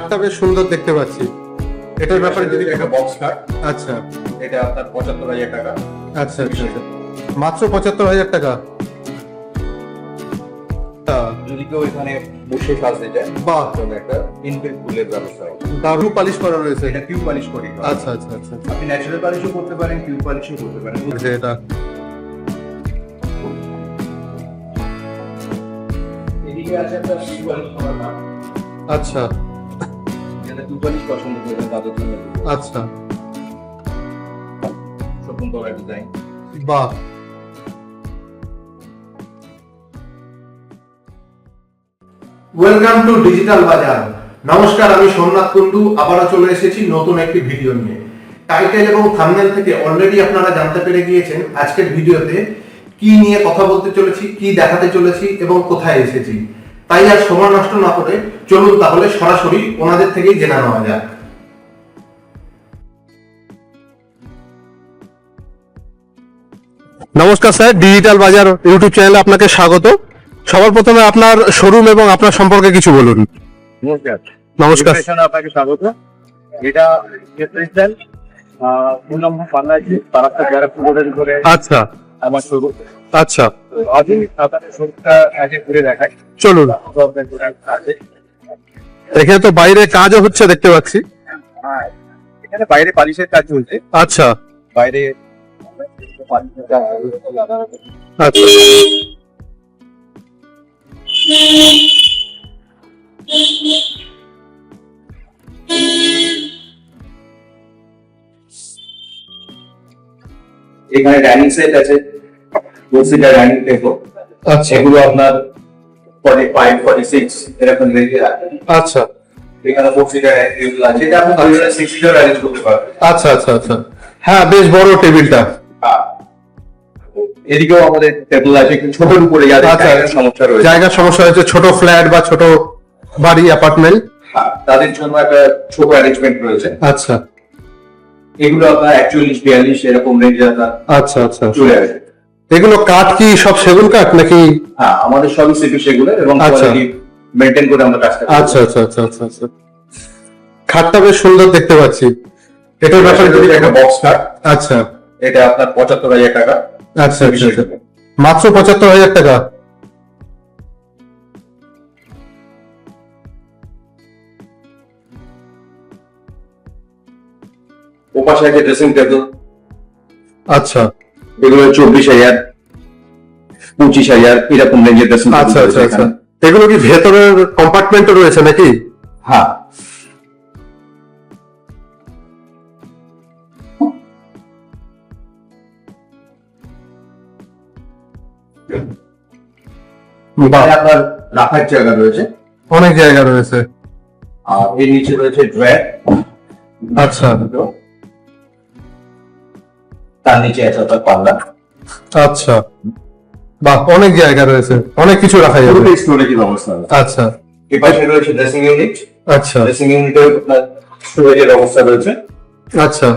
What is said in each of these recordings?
খাটটা বেশ সুন্দর দেখতে পাচ্ছি। এটার ব্যাপারে যদি একটা বক্স কাট আচ্ছা। এটা আপনার পঁচাত্তর হাজার টাকা। আচ্ছা আচ্ছা। মাত্র পঁচাত্তর হাজার টাকা। যদি কেউ এখানে বসে সাজতে চায় একটা ইনবিল্ট ফুলের ব্যবস্থা পালিশ করা রয়েছে। এটা পালিশ করি। আচ্ছা আচ্ছা আচ্ছা। আপনি ন্যাচারাল পালিশও করতে পারেন টিউব পালিশও করতে পারেন। এটা। আচ্ছা। পছন্দ করবেন তাদের জন্য। আচ্ছা। শকুন্তলা ডিজাইন বাহ। ওয়েলকাম টু ডিজিটাল বাজার নমস্কার আমি সোমনাথ কুন্ডু আবারও চলে এসেছি নতুন একটি ভিডিও নিয়ে। টাইটেল এবং থাম্বনেল থেকে অলরেডি আপনারা জানতে পেরে গিয়েছেন আজকের ভিডিওতে কি নিয়ে কথা বলতে চলেছি কি দেখাতে চলেছি এবং কোথায় এসেছি। তাই আর সময় নষ্ট না করে চলুন তাহলে সরাসরি ওনাদের থেকেই জেনে নেওয়া যাক। নমস্কার স্যার ডিজিটাল বাজার ইউটিউব চ্যানেলে আপনাকে স্বাগত। সবার প্রথমে আপনার শোরুম এবং আপনার সম্পর্কে কিছু বলুন। নমস্কার। নমস্কার। আপনাকে স্বাগত। এটা আচ্ছা। আমার শুরু আচ্ছা। আগে ঘুরে দেখাই। চলুন। এখানে তো বাইরে কাজও হচ্ছে দেখতে পাচ্ছি। হ্যাঁ, এখানে বাইরে পালিশের কাজ চলছে। আচ্ছা। বাইরে আচ্ছা। এখানে ডাইনিং সেট আছে। বসিটা ডাইনিং টেবিল আচ্ছা। এগুলো আপনার ফর্টি ফাইভ ফর্টি সিক্স এরকম রেঞ্জে আছে। আচ্ছা। এখানে বসিটা টেবিল আছে। এটা আপনি দুই হাজার সিক্স সিটার অ্যারেঞ্জ করতে পারবেন। আচ্ছা আচ্ছা আচ্ছা। হ্যাঁ বেশ বড় টেবিলটা। হ্যাঁ। এদিকেও আমাদের টেবিল আছে কিন্তু ছোটর উপরে আচ্ছা। জায়গার সমস্যা রয়েছে। জায়গার সমস্যা হয়েছে ছোট ফ্ল্যাট বা ছোট বাড়ি অ্যাপার্টমেন্ট তাদের জন্য একটা ছোট অ্যারেঞ্জমেন্ট রয়েছে। আচ্ছা। এগুলো আপনার একচল্লিশ বিয়াল্লিশ এরকম রেঞ্জে আপনার আচ্ছা আচ্ছা চলে আসে এগুলো কাঠ কি সব সেগুন কাঠ নাকি? হ্যাঁ আমাদের সবই সিপি সেগুলো এবং আচ্ছা। কোয়ালিটি মেনটেন করে আমরা কাজটা আচ্ছা আচ্ছা আচ্ছা আচ্ছা আচ্ছা। খাটটা বেশ সুন্দর দেখতে পাচ্ছি। এটার ব্যাপারে যদি একটা বক্স আচ্ছা। এটা আপনার পঁচাত্তর হাজার টাকা। আচ্ছা আচ্ছা আচ্ছা। মাত্র পঁচাত্তর হাজার টাকা? ওপাশে আছে ড্রেসিং টেবিল আচ্ছা। এগুলো চব্বিশ হাজার পঁচিশ হাজার এরকম রেঞ্জের আচ্ছা আচ্ছা আচ্ছা। এগুলো কি ভেতরের কম্পার্টমেন্টও রয়েছে নাকি? হ্যাঁ। আপনার রাখার জায়গা রয়েছে। অনেক জায়গা রয়েছে। আর এর নিচে রয়েছে ড্রয়ার আচ্ছা। তার নিচে আপনার পাল্লা। আচ্ছা। বাহ অনেক জায়গা রয়েছে। অনেক কিছু রাখা যাবে। পুরোটাই স্টোরেজের ব্যবস্থা? আচ্ছা। এ পাশে রয়েছে ড্রেসিং ইউনিট আচ্ছা। ড্রেসিং ইউনিটে আপনার স্টোরেজের ব্যবস্থা রয়েছে। আচ্ছা।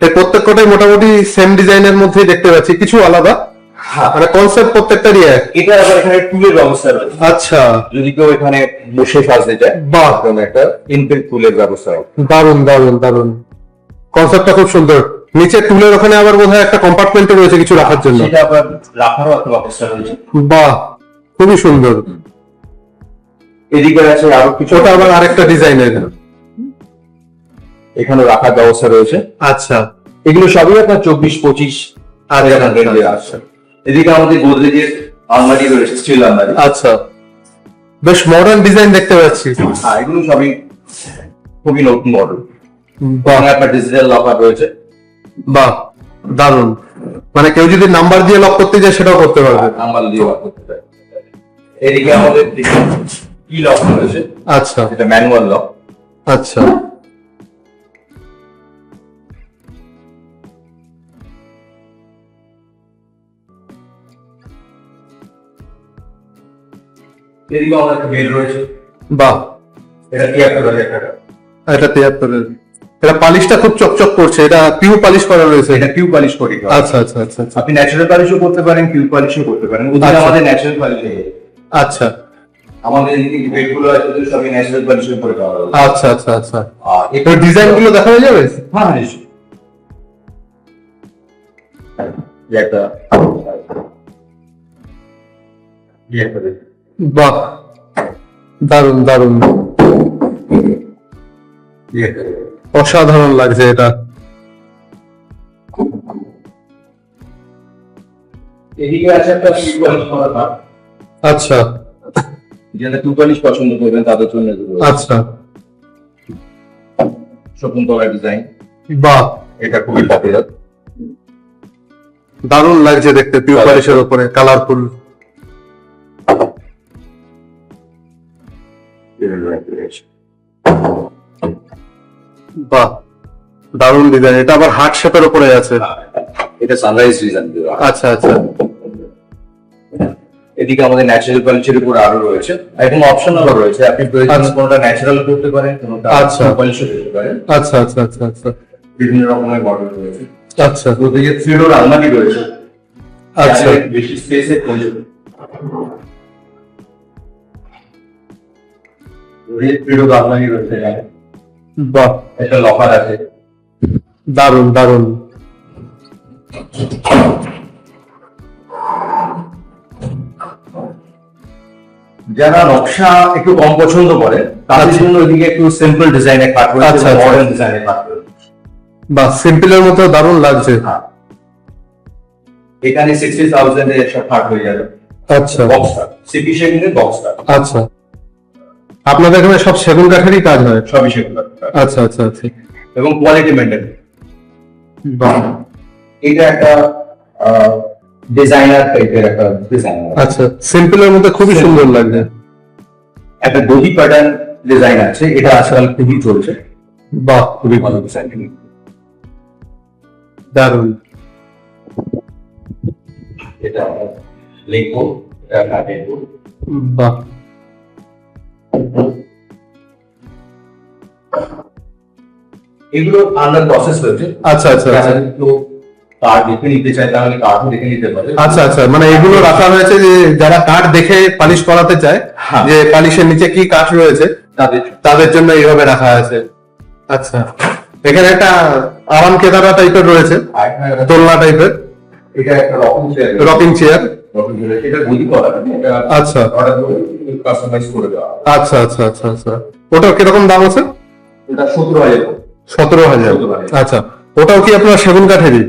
এই প্রত্যেকটাই মোটামুটি সেম ডিজাইনের মধ্যেই দেখতে পাচ্ছি। কিছু আলাদা? হ্যাঁ। মানে কনসেপ্ট প্রত্যেকটারই এক। এটা আবার এখানে টুলের ব্যবস্থা রয়েছে। আচ্ছা। যদি কেউ এখানে বসে সাজতে চায় বাহ। একটা ইনবিল্ট টুলের ব্যবস্থা দারুণ দারুণ দারুণ কনসেপ্টটা খুব সুন্দর। নিচে টুলের ওখানে আবার বোধহয় একটা কম্পার্টমেন্টও রয়েছে কিছু রাখার জন্য। সেটা আবার রাখারও একটা ব্যবস্থা রয়েছে। বাহ খুবই সুন্দর। এদিকে আছে আরও কিছু। ওটা আবার আরেকটা ডিজাইনের। এখানে রাখার ব্যবস্থা রয়েছে। আচ্ছা। এগুলো সবই আপনার চব্বিশ পঁচিশ আর এরকম রেঞ্জে আসছে এদিকে আমাদের গোদরেজের আলমারি রয়েছে স্টিল আলমারি। আচ্ছা। বেশ মডার্ন ডিজাইন দেখতে পাচ্ছি। হ্যাঁ এগুলো সবই খুবই নতুন মডেল আপনার ডিজিটাল লকার রয়েছে। বাহ দারুণ মানে কেউ যদি নাম্বার দিয়ে লক করতে যায় সেটাও করতে পারবে। নাম্বার দিয়ে লক করতে পারে এদিকে আমাদের কি লক রয়েছে আচ্ছা। যেটা ম্যানুয়াল লক আচ্ছা। এদিকে আমাদের একটা বেড রয়েছে। বাহ। এটা তিয়াত্তর হাজার টাকা। এটা তিয়াত্তরের এটা পালিশটা খুব চকচক করছে এটা পিউ পালিশ করা রয়েছে। এটা টিউব পালিশ করি আচ্ছা আচ্ছা আচ্ছা আচ্ছা। আপনি ন্যাচারাল পালিশও করতে পারেন টিউব পালিশও করতে পারেন। ওদিকে আচ্ছা। আমাদের ন্যাচারাল পালিশ আচ্ছা। আমাদের এদিকে বেডগুলো আছে ওগুলো সবই ন্যাচারাল পলিউশন করে দেওয়া হবে আচ্ছা আচ্ছা আচ্ছা। আর এর ডিজাইনগুলো দেখা যাবে? হ্যাঁ নিশ্চয়ই। এই একটা এই একটা দেখুন। বাহ দারুণ এই দেখুন। অসাধারণ লাগছে এটা। এদিকে আছে একটা করা আচ্ছা। যারা টু পলিশ পছন্দ করবেন তাদের জন্য আচ্ছা। শকুন্তলা ডিজাইন। বাহ। এটা খুবই পপুলার দারুণ লাগছে দেখতে পিউ পলিশের উপরে কালারফুল বাহ দারুণ ডিজাইন এটা আবার হার্ট শেপের উপরে আছে। এটা সানরাইজ ডিজাইন আচ্ছা আচ্ছা। এদিকে আমাদের ন্যাচারাল পলিশের উপর আরও রয়েছে। এবং অপশনাল রয়েছে। আপনি প্রয়োজন আচ্ছা। কোনটা ন্যাচারাল করতে পারেন কোনটা আচ্ছা। পলিশ করতে পারেন। আচ্ছা আচ্ছা আচ্ছা আচ্ছা। বিভিন্ন রকমের মডেল রয়েছে। আচ্ছা। ওদিকে থ্রি ডোর আলমারি রয়েছে। আচ্ছা। বেশি স্পেসে প্রয়োজন থ্রি ডোর আলমারি রয়েছে এখানে। বাহ। একটা লকার আছে। দারুণ দারুণ। যারা নকশা একটু কম পছন্দ করে তাদের আচ্ছা। জন্য ওইদিকে একটু সিম্পল ডিজাইনের কাট রয়েছে আচ্ছা। মডার্ন ডিজাইনের কাট রয়েছে। বাহ সিম্পলের মতো দারুণ লাগছে। হ্যাঁ। এখানে সিক্সটি থাউজেন্ড এর সব কাট হয়ে যাবে। আচ্ছা। বক্স সিপি শেপিংয়ের বক্স কাট আচ্ছা। আপনাদের এখানে সব সেগুন কাঠেরই কাজ হয়? সবই সেগুলো আচ্ছা আচ্ছা আচ্ছা। এবং কোয়ালিটি মেনটেন এটা একটা ডিজাইনার টাইপের একটা ডিজাইনার আচ্ছা সিম্পলের মধ্যে খুবই সুন্দর লাগছে। একটা গদি প্যাটার্ন ডিজাইন আছে এটা আজকাল খুবই চলছে। বাহ খুবই ভালো। ডিজাইন দারুণ। এটা লিখব এটা বাহ। এগুলো আন্ডার প্রসেস রয়েছে আচ্ছা আচ্ছা যারা আচ্ছা কার্ড দেখে নিতে চায় তাহলে কার্ডও দেখে নিতে পারে। আচ্ছা আচ্ছা মানে এগুলো রাখা হয়েছে যে যারা কাঠ দেখে পালিশ করাতে চায় হ্যাঁ। যে পালিশের নিচে কি কাঠ রয়েছে তাদের তাদের জন্য এইভাবে রাখা আছে আচ্ছা এখানে একটা আরাম কেদারা টাইপের রয়েছে দোলনা টাইপের এটা একটা রকম চেয়ার রকিং চেয়ার এটা আচ্ছা। দেওয়া আচ্ছা আচ্ছা আচ্ছা আচ্ছা। ওটার কীরকম দাম আছে? এটা সতেরো হাজার। সতেরো হাজার। 17,000 আচ্ছা ওটাও কি আপনার সেগুন কাঠেরই?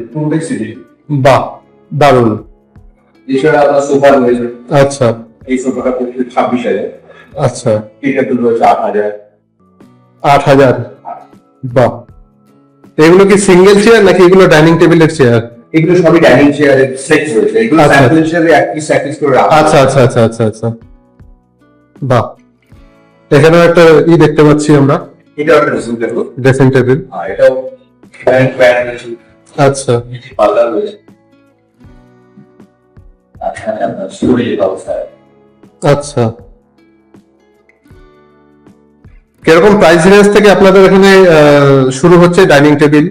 বাহ দারুণ। এছাড়া আপনার সোফা রয়েছে আচ্ছা। এই সোফাটা পড়ছে ছাব্বিশ হাজার। আচ্ছা। এটা তো রয়েছে আট হাজার। আট হাজার। বাহ। এগুলো কি সিঙ্গেল চেয়ার নাকি এগুলো ডাইনিং টেবিলের চেয়ার এগুলো সবই ডাইনিং চেয়ারের সেট রয়েছে। এগুলো আচ্ছা। স্যাম্পল হিসেবে এক পিস এক পিস করে রাখা আচ্ছা আচ্ছা আচ্ছা আচ্ছা আচ্ছা। বাহ। এখানেও একটা ই দেখতে পাচ্ছি আমরা। এটা একটা ড্রেসিং টেবিল ড্রেসিং টেবিল আর এটাও রয়েছে আচ্ছা। পাল্লা রয়েছে। আচ্ছা। কীরকম প্রাইস রেঞ্জ থেকে আপনাদের এখানে শুরু হচ্ছে ডাইনিং টেবিল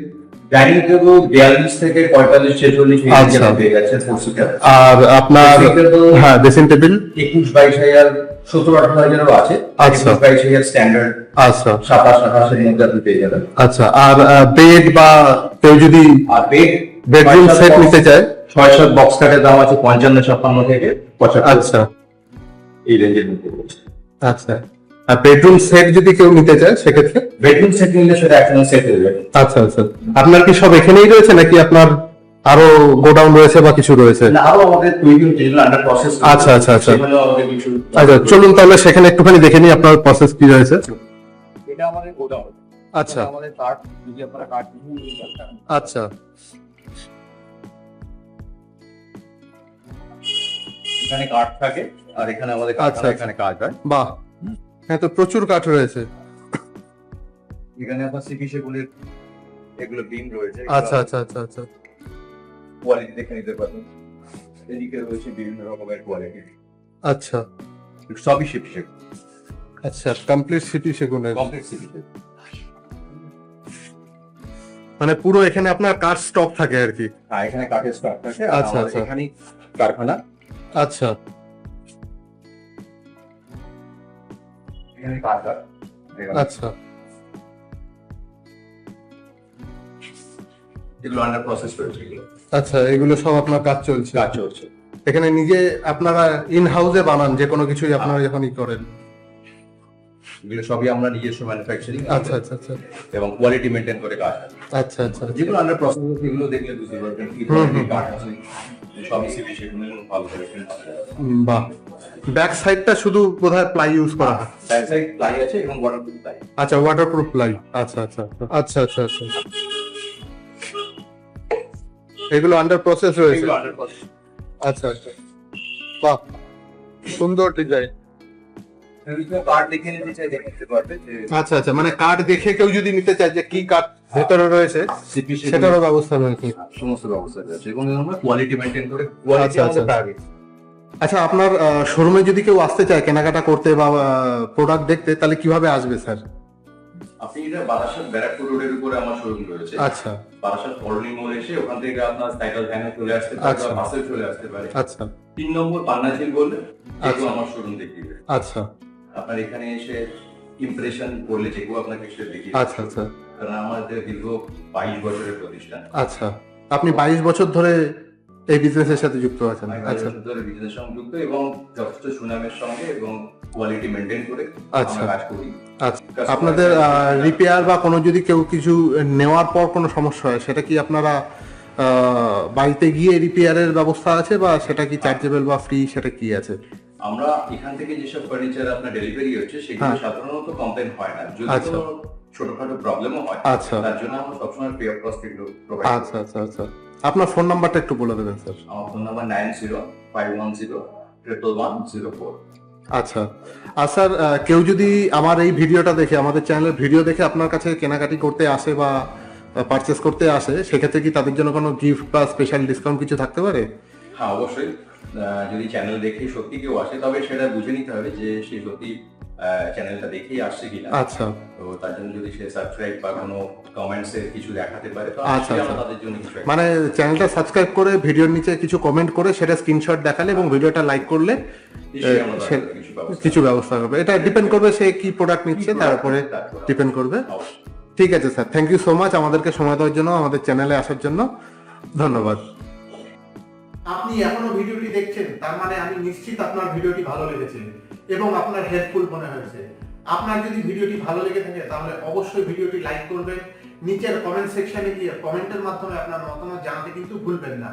ডাইনিং টেবিল বিয়াল্লিশ থেকে পঁয়তাল্লিশ ছেচল্লিশ আচ্ছা। ফোর সিটার আর আপনার হ্যাঁ ড্রেসিং টেবিল একুশ বাইশ হাজার সত্তর আঠারো হাজারও আছে। আচ্ছা। বাইশ হাজার স্ট্যান্ডার্ড আচ্ছা। সাতাশ আঠাশের মধ্যে আপনি পেয়ে যাবেন। আচ্ছা আর বেড বা কেউ যদি আর বেড বেডরুম সেট নিতে চায়? ছয় সাত বক্স কাটের দাম আছে পঞ্চান্ন ছাপ্পান্ন থেকে পঁচাত্তর। আচ্ছা। এই রেঞ্জের মধ্যে আচ্ছা। আর বেডরুম সেট যদি কেউ নিতে চায় সেক্ষেত্রে? বেডরুম সেট নিলে সেটা একদম সেট হয়ে যাবে। আচ্ছা আচ্ছা। আপনার কি সব এখানেই রয়েছে নাকি আপনার আরও গোডাউন রয়েছে বা কিছু রয়েছে? আচ্ছা, আচ্ছা, আচ্ছা। আচ্ছা চলুন তাহলে সেখানে একটুখানি দেখে নিই আপনার প্রসেস কি রয়েছে। এটা আমাদের গোডাউন। আচ্ছা। আমাদের কার্ড যদি আপনারা কার্ড আচ্ছা। এখানে কার্ড থাকে আর এখানে আমাদের আচ্ছা, কারখানা, আচ্ছা। এখানে কাজ হয়। বাহ। হ্যাঁ তো প্রচুর কাঠ রয়েছে। এখানে আপনার এগুলো বিম রয়েছে আচ্ছা আচ্ছা আচ্ছা আচ্ছা। কোয়ালিটি দেখে নিতে পারবেন। এদিকে রয়েছে বিভিন্ন রকমের কোয়ালিটি আচ্ছা। সবই সিপি আচ্ছা কমপ্লিট সেগুনের। কমপ্লিট সিপি মানে পুরো এখানে আপনার কাঠ স্টক থাকে আর কি। আর এখানে কাঠের স্টক থাকে। আচ্ছা, আচ্ছা। এখানেই কারখানা। আচ্ছা। এখানে কাজ হয়। আচ্ছা। এগুলো আন্ডার প্রসেস এগুলো আচ্ছা এগুলো সব আপনার কাজ চলছে। কাজ চলছে। এখানে নিজে আপনারা ইন হাউসে বানান যে কোনো কিছুই আপনারা যখন ই করেন। এগুলো সবই আমরা নিজস্ব ম্যানুফ্যাকচারিং আচ্ছা আচ্ছা আচ্ছা। এবং কোয়ালিটি মেনটেন করে কাজ আচ্ছা আচ্ছা যেগুলো আন্ডার প্রসেস এগুলো দেখলে বুঝতে পারবেন কি ধরনের কাজ আছে। সবই সেগুলো ভালো করে। বাহ। ব্যাক সাইডটা শুধু বোধহয় প্লাই ইউজ করা হয়। ব্যাক সাইড প্লাই আছে এবং ওয়াটারপ্রুফ প্লাই আচ্ছা ওয়াটারপ্রুফ প্লাই আচ্ছা আচ্ছা আচ্ছা আচ্ছা আচ্ছা এগুলো আন্ডার প্রসেস রয়েছে। আচ্ছা আচ্ছা। বাহ সুন্দর ডিজাইন আচ্ছা আচ্ছা মানে কার্ড দেখে কেউ যদি নিতে চায় যে কি কার্ড ভেতরে রয়েছে সেটারও ব্যবস্থা রয়েছে। সমস্ত ব্যবস্থা রয়েছে। এবং আমরা কোয়ালিটি মেনটেন করে কোয়ালিটি আচ্ছা, আচ্ছা। আমাদের টার্গেট আচ্ছা আপনার শোরুমে যদি কেউ আসতে চায় কেনাকাটা করতে বা প্রোডাক্ট দেখতে তাহলে কীভাবে আসবে স্যার? আপনি এটা বারাসাত ব্যারাকপুর রোডের উপরে আমার শোরুম রয়েছে। আচ্ছা। বারাসাত কলোনি মোড় এসে ওখান থেকে আপনার সাইকেল ভ্যানে চলে আসতে পারে আচ্ছা। বা বাসে চলে আসতে পারে। আচ্ছা। তিন নম্বর পান্নাঝিল বললে আচ্ছা। আমার শোরুম দেখিয়ে দেবে। আচ্ছা। আপনার এখানে এসে ইমপ্রেশন করলে যেগুলো আপনাকে সেটা দেখিয়ে আচ্ছা আচ্ছা। কারণ আমাদের দীর্ঘ বাইশ বছরের প্রতিষ্ঠান। আচ্ছা। আপনি বাইশ বছর ধরে এই বিজনেসের সাথে যুক্ত আছেন। আচ্ছা। বাইশ বছর ধরে বিজনেস এবং যথেষ্ট সুনামের সঙ্গে এবং কোয়ালিটি মেনটেন করে আচ্ছা। কাজ করি। আচ্ছা। আপনাদের রিপেয়ার বা কোনো যদি কেউ কিছু নেওয়ার পর কোনো সমস্যা হয় সেটা কি আপনারা বাড়িতে গিয়ে রিপেয়ারের ব্যবস্থা আছে বা সেটা কি চার্জেবল বা ফ্রি সেটা কি আছে? আমরা এখান থেকে যেসব ফার্নিচার আপনার ডেলিভারি হচ্ছে সেগুলো হ্যাঁ। সাধারণত কমপ্লেন হয় না। যদি আচ্ছা। ছোটখাটো প্রবলেমও হয়। আচ্ছা। তার জন্য আমরা সবসময় ফ্রি অফ কস্ট এগুলো আচ্ছা আচ্ছা আচ্ছা। আপনার ফোন নাম্বারটা একটু বলে দেবেন স্যার। আমার phone number nine zero five one zero triple one zero four আচ্ছা। আর স্যার কেউ যদি আমার এই ভিডিওটা দেখে আমাদের চ্যানেলের ভিডিও দেখে আপনার কাছে কেনাকাটি করতে আসে বা পারচেস করতে আসে সেক্ষেত্রে কি তাদের জন্য কোনো গিফট বা স্পেশাল ডিসকাউন্ট কিছু থাকতে পারে? হ্যাঁ অবশ্যই। যদি চ্যানেল দেখে সত্যি কেউ আসে তবে সেটা বুঝে নিতে হবে যে সে সত্যি চ্যানেলটা দেখেই আসছে কিনা। আচ্ছা। তো তার জন্য যদি সে সাবস্ক্রাইব বা কোনো কমেন্টস কিছু দেখাতে পারে তো আচ্ছা, আমরা আচ্ছা। তাদের জন্য কিছু মানে চ্যানেলটা সাবস্ক্রাইব করে ভিডিওর নিচে কিছু কমেন্ট করে সেটা স্ক্রিনশট দেখালে এবং ভিডিওটা লাইক করলে আমরা কিছু ব্যবস্থা কিছু ব্যবস্থা করবে। এটা ডিপেন্ড করবে সে কি প্রোডাক্ট নিচ্ছে তার উপরে ডিপেন্ড করবে। ঠিক আছে sir thank you so much আমাদেরকে সময় দেওয়ার জন্য আমাদের চ্যানেলে আসার জন্য। ধন্যবাদ। আপনি এখনও ভিডিওটি দেখছেন তার মানে আমি নিশ্চিত আপনার ভিডিওটি ভালো লেগেছে। এবং আপনার হেল্পফুল মনে হয়েছে। আপনার যদি ভিডিওটি ভালো লেগে থাকে, তাহলে অবশ্যই ভিডিওটি লাইক করবেন। নিচের কমেন্ট সেকশনে গিয়ে কমেন্টের মাধ্যমে আপনার মতামত জানাতে কিন্তু ভুলবেন না।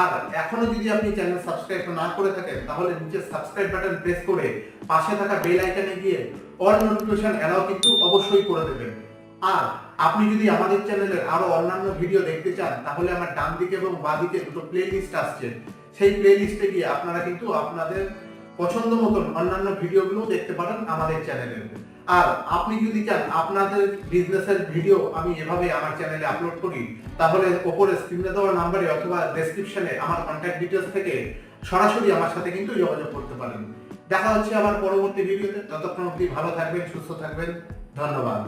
আর এখনও যদি আপনি চ্যানেল সাবস্ক্রাইব না করে থাকেন, তাহলে নিচে সাবস্ক্রাইব বাটন প্রেস করে পাশে থাকা বেল আইকনে গিয়ে অল নোটিফিকেশন এলাও কিন্তু অবশ্যই করে দেবেন। আর আপনি যদি আমাদের চ্যানেলের আরও অন্যান্য ভিডিও দেখতে চান, তাহলে আমার ডান দিকে এবং বাঁ দিকে দুটো প্লে লিস্ট আসছে। সেই প্লে লিস্টে গিয়ে আপনারা কিন্তু আপনাদের পছন্দ মতন অন্যান্য ভিডিওগুলো দেখতে পারেন আমাদের চ্যানেলে। আর আপনি যদি চান আপনাদের বিজনেসের ভিডিও আমি এভাবে আমার চ্যানেলে আপলোড করি, তাহলে ওপরে স্ক্রিনে দেওয়া নাম্বারে অথবা ডেসক্রিপশনে আমার কন্ট্যাক্ট ডিটেলস থেকে সরাসরি আমার সাথে কিন্তু যোগাযোগ করতে পারেন। দেখা হচ্ছে আবার পরবর্তী ভিডিওতে ততক্ষণ অবধি ভালো থাকবেন, সুস্থ থাকবেন। ধন্যবাদ।